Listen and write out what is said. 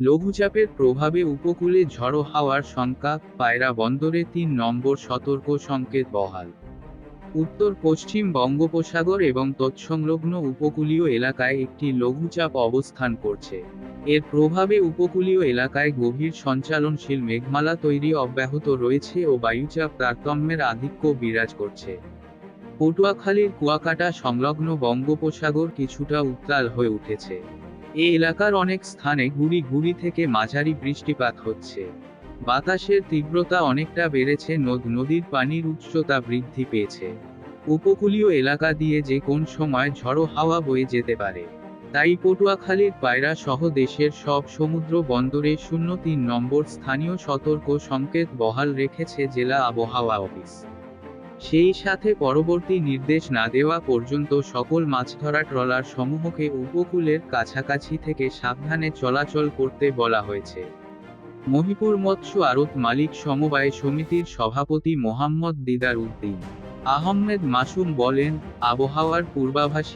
লঘুচাপের প্রভাবে উপকূলে ঝড়ো হাওয়ার শঙ্কা পায়রা বন্দরে তিন নম্বর সতর্ক সংকেত বহাল। উত্তর, পশ্চিম বঙ্গোপসাগর এবং তৎসংলগ্ন উপকূলীয় এলাকায় একটি লঘুচাপ অবস্থান করছে। এর প্রভাবে উপকূলীয় এলাকায় গভীর সঞ্চালনশীল মেঘমালা তৈরি অব্যাহত রয়েছে ও বায়ুচাপ তারতম্যের আধিক্য বিরাজ করছে। পটুয়াখালীর কুয়াকাটা সংলগ্ন বঙ্গোপসাগর কিছুটা উত্তাল হয়ে উঠেছে। এ এলাকার অনেক স্থানে গুড়ি গুড়ি থেকে মাঝারি বৃষ্টিপাত হচ্ছে। বাতাসের তীব্রতা অনেকটা বেড়েছে, নদ, নদীর পানির উচ্চতা বৃদ্ধি পেয়েছে। উপকূলীয় এলাকা দিয়ে যে কোন সময় ঝড়ো হাওয়া বয়ে যেতে পারে, তাই পটুয়াখালীর পায়রা সহ দেশের সব সমুদ্র বন্দরে শূন্য তিন নম্বর স্থানীয় সতর্ক সংকেত বহাল রেখেছে জেলা আবহাওয়া অফিস। সেই সাথে পরবর্তী নির্দেশ না দেওয়া পর্যন্ত সকল মাছ ধরা ট্রলার সমূহকে উপকূলের কাছাকাছি থেকে সাবধানে চলাচল করতে বলা হয়েছে। মহিপুর মৎস্য আরত মালিক সমবায় সমিতির সভাপতি মোহাম্মদ দিদার উদ্দিন। আহমেদ মাসুম বলেন, আবহাওয়ার পূর্বাভাস